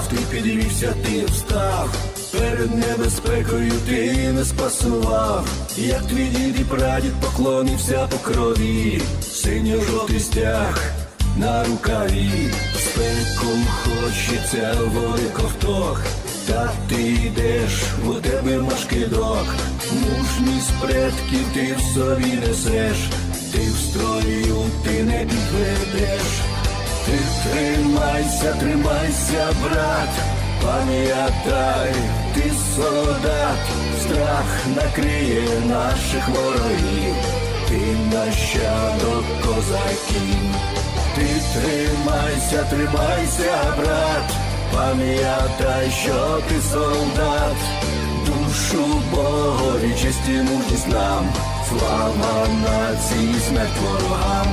став, ти підвівся, ти встав. Перед небезпекою ти не спасував, як твій дід і прадід поклонився по крові, синьо-жовтий стяг на рукаві, спеком хочеться води ковток, та ти йдеш, у тебе машкидок, мужність предків ти в собі несеш, ти в строю, ти не підведеш. Ти тримайся, тримайся, брат, пам'ятай, ти солдат, страх накриє наших ворогів, ти нащадок козаків, ти тримайся, тримайся, брат, пам'ятай, що ти солдат, душу Богові, честь і мужність нам, слава нації, смерть ворогам.